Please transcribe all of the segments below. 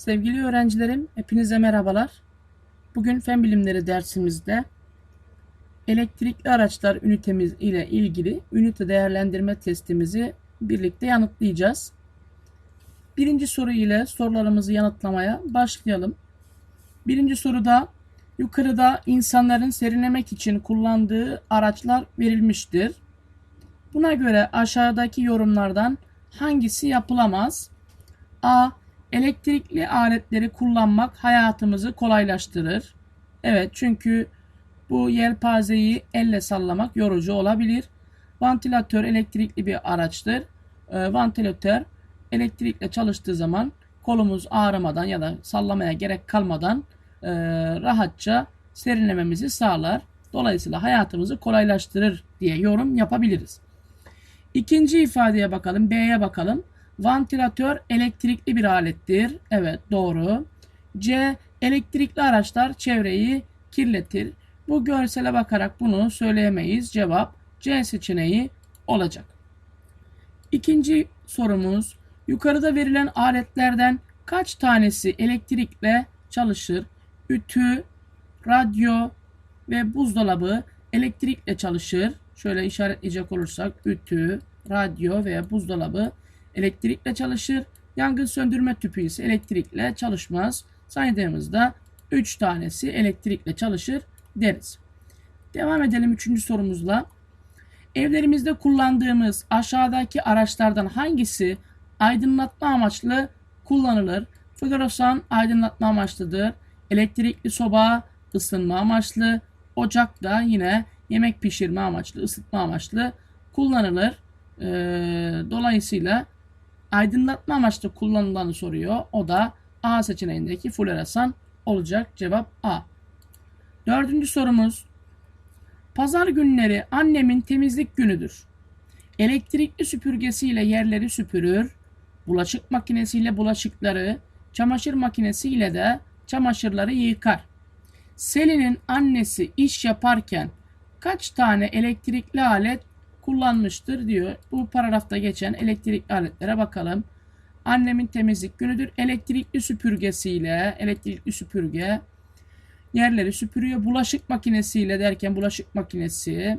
Sevgili öğrencilerim, hepinize merhabalar. Bugün fen bilimleri dersimizde elektrikli araçlar ünitemiz ile ilgili ünite değerlendirme testimizi birlikte yanıtlayacağız. Birinci soru ile sorularımızı yanıtlamaya başlayalım. Birinci soruda yukarıda insanların serinlemek için kullandığı araçlar verilmiştir. Buna göre aşağıdaki yorumlardan hangisi yapılamaz? A. Elektrikli aletleri kullanmak hayatımızı kolaylaştırır. Evet çünkü bu yelpazeyi elle sallamak yorucu olabilir. Vantilatör elektrikli bir araçtır. Ee, vantilatör elektrikle çalıştığı zaman kolumuz ağrımadan ya da sallamaya gerek kalmadan e, rahatça serinlememizi sağlar. Dolayısıyla hayatımızı kolaylaştırır diye yorum yapabiliriz. İkinci ifadeye bakalım. B'ye bakalım. Vantilatör elektrikli bir alettir. Evet doğru. C. Elektrikli araçlar çevreyi kirletir. Bu görsele bakarak bunu söyleyemeyiz. Cevap C seçeneği olacak. İkinci sorumuz. Yukarıda verilen aletlerden kaç tanesi elektrikle çalışır? Ütü, radyo ve buzdolabı elektrikle çalışır. Şöyle işaretleyecek olursak ütü, radyo veya buzdolabı elektrikle çalışır. Yangın söndürme tüpü ise elektrikle çalışmaz. Saydığımızda 3 tanesi elektrikle çalışır deriz. Devam edelim 3. sorumuzla. Evlerimizde kullandığımız aşağıdaki araçlardan hangisi aydınlatma amaçlı kullanılır? Floresan aydınlatma amaçlıdır. Elektrikli soba ısınma amaçlı. Ocak da yine yemek pişirme amaçlı, ısıtma amaçlı kullanılır. Ee, dolayısıyla aydınlatma amaçlı kullanılanı soruyor. O da A seçeneğindeki floresan olacak. Cevap A. Dördüncü sorumuz. Pazar günleri annemin temizlik günüdür. Elektrikli süpürgesiyle yerleri süpürür. Bulaşık makinesiyle bulaşıkları, çamaşır makinesiyle de çamaşırları yıkar. Selin'in annesi iş yaparken kaç tane elektrikli alet kullanmıştır diyor. Bu paragrafta geçen elektrikli aletlere bakalım. Annemin temizlik günüdür. Elektrikli süpürgesiyle, elektrikli süpürge yerleri süpürüyor. Bulaşık makinesiyle derken bulaşık makinesi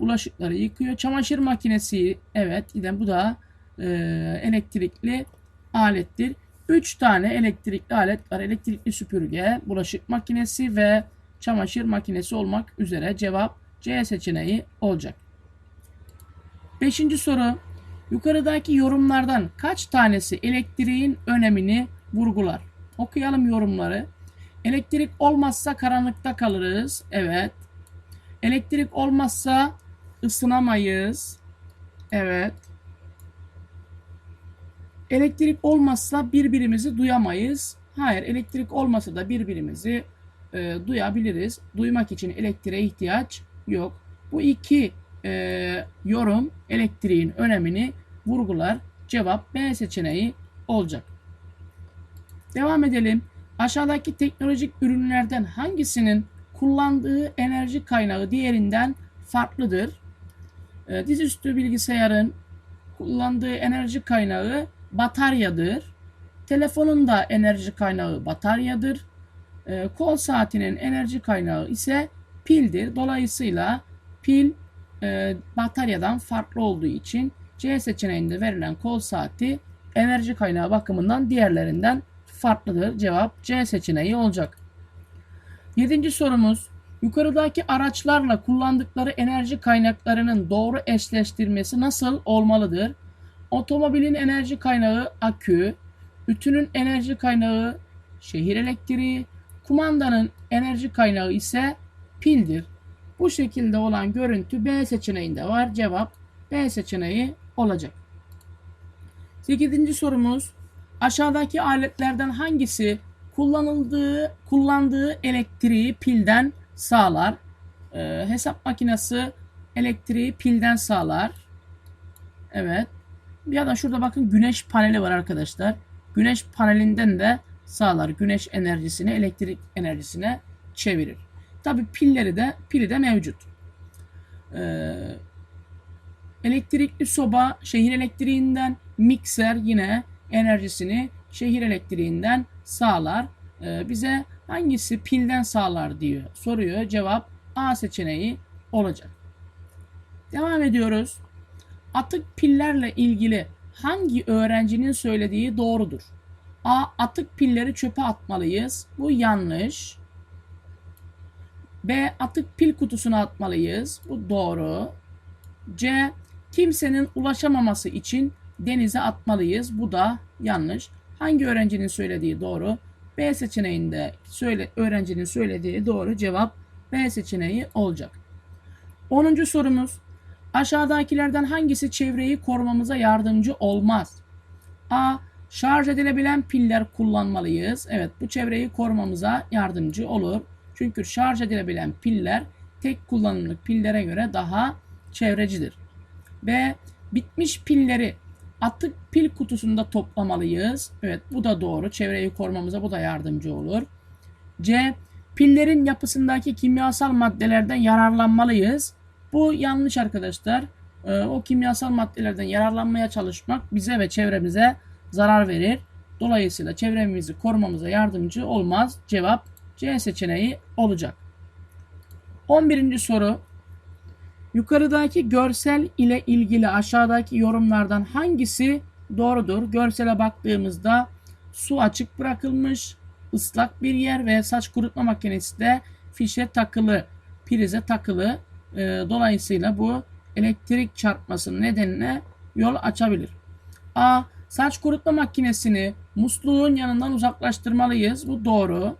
bulaşıkları yıkıyor. Çamaşır makinesi evet yine bu da e, elektrikli alettir. 3 tane elektrikli alet var. Elektrikli süpürge, bulaşık makinesi ve çamaşır makinesi olmak üzere cevap C seçeneği olacak. Beşinci soru. Yukarıdaki yorumlardan kaç tanesi elektriğin önemini vurgular? Okuyalım yorumları. Elektrik olmazsa karanlıkta kalırız. Evet. Elektrik olmazsa ısınamayız. Evet. Elektrik olmazsa birbirimizi duyamayız. Hayır, elektrik olmasa da birbirimizi e, duyabiliriz. Duymak için elektriğe ihtiyaç yok. Bu iki e, yorum elektriğin önemini vurgular. Cevap B seçeneği olacak. Devam edelim. Aşağıdaki teknolojik ürünlerden hangisinin kullandığı enerji kaynağı diğerinden farklıdır? E, dizüstü bilgisayarın kullandığı enerji kaynağı bataryadır. Telefonun da enerji kaynağı bataryadır. E, kol saatinin enerji kaynağı ise pildir. Dolayısıyla pil e, bataryadan farklı olduğu için C seçeneğinde verilen kol saati enerji kaynağı bakımından diğerlerinden farklıdır. Cevap C seçeneği olacak. Yedinci sorumuz. Yukarıdaki araçlarla kullandıkları enerji kaynaklarının doğru eşleştirmesi nasıl olmalıdır? Otomobilin enerji kaynağı akü, ütünün enerji kaynağı şehir elektriği, kumandanın enerji kaynağı ise pildir. Bu şekilde olan görüntü B seçeneğinde var. Cevap B seçeneği olacak. 8. sorumuz aşağıdaki aletlerden hangisi kullanıldığı kullandığı elektriği pilden sağlar? Ee, hesap makinesi elektriği pilden sağlar. Evet. Ya da şurada bakın güneş paneli var arkadaşlar. Güneş panelinden de sağlar. Güneş enerjisini elektrik enerjisine çevirir. Tabi pilleri de pili de mevcut. Ee, elektrikli soba şehir elektriğinden mikser yine enerjisini şehir elektriğinden sağlar. Ee, bize hangisi pilden sağlar diyor. Soruyor. Cevap A seçeneği olacak. Devam ediyoruz. Atık pillerle ilgili hangi öğrencinin söylediği doğrudur? A. Atık pilleri çöpe atmalıyız. Bu yanlış. B. Atık pil kutusuna atmalıyız. Bu doğru. C. Kimsenin ulaşamaması için denize atmalıyız. Bu da yanlış. Hangi öğrencinin söylediği doğru? B seçeneğinde söyle, öğrencinin söylediği doğru cevap B seçeneği olacak. 10. sorumuz. Aşağıdakilerden hangisi çevreyi korumamıza yardımcı olmaz? A. Şarj edilebilen piller kullanmalıyız. Evet bu çevreyi korumamıza yardımcı olur. Çünkü şarj edilebilen piller tek kullanımlık pillere göre daha çevrecidir. B. Bitmiş pilleri atık pil kutusunda toplamalıyız. Evet bu da doğru. Çevreyi korumamıza bu da yardımcı olur. C. Pillerin yapısındaki kimyasal maddelerden yararlanmalıyız. Bu yanlış arkadaşlar. Ee, o kimyasal maddelerden yararlanmaya çalışmak bize ve çevremize zarar verir. Dolayısıyla çevremizi korumamıza yardımcı olmaz. Cevap C seçeneği olacak. 11. soru. Yukarıdaki görsel ile ilgili aşağıdaki yorumlardan hangisi doğrudur? Görsele baktığımızda su açık bırakılmış, ıslak bir yer ve saç kurutma makinesi de fişe takılı, prize takılı. Ee, dolayısıyla bu elektrik çarpması nedeniyle yol açabilir. A. Saç kurutma makinesini musluğun yanından uzaklaştırmalıyız. Bu doğru.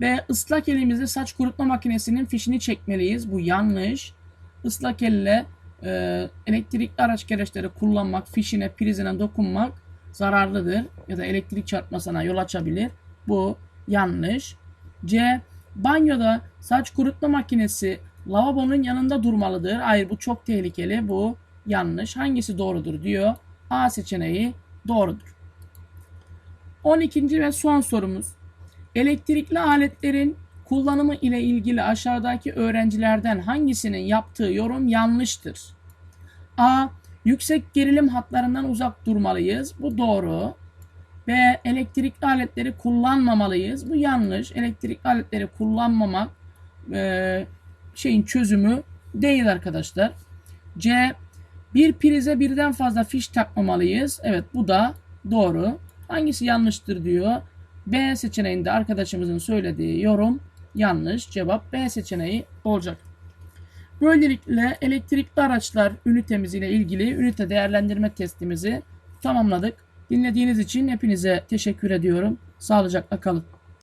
B. ıslak elimizle saç kurutma makinesinin fişini çekmeliyiz. Bu yanlış. Islak elle e, elektrikli araç gereçleri kullanmak, fişine, prizine dokunmak zararlıdır. Ya da elektrik çarpmasına yol açabilir. Bu yanlış. C. Banyoda saç kurutma makinesi lavabonun yanında durmalıdır. Hayır bu çok tehlikeli. Bu yanlış. Hangisi doğrudur diyor. A seçeneği doğrudur. 12. ve son sorumuz. Elektrikli aletlerin kullanımı ile ilgili aşağıdaki öğrencilerden hangisinin yaptığı yorum yanlıştır? A. Yüksek gerilim hatlarından uzak durmalıyız. Bu doğru. B. Elektrikli aletleri kullanmamalıyız. Bu yanlış. Elektrikli aletleri kullanmamak e, şeyin çözümü değil arkadaşlar. C. Bir prize birden fazla fiş takmamalıyız. Evet bu da doğru. Hangisi yanlıştır diyor. B seçeneğinde arkadaşımızın söylediği yorum yanlış. Cevap B seçeneği olacak. Böylelikle elektrikli araçlar ünitemiz ile ilgili ünite değerlendirme testimizi tamamladık. Dinlediğiniz için hepinize teşekkür ediyorum. Sağlıcakla kalın.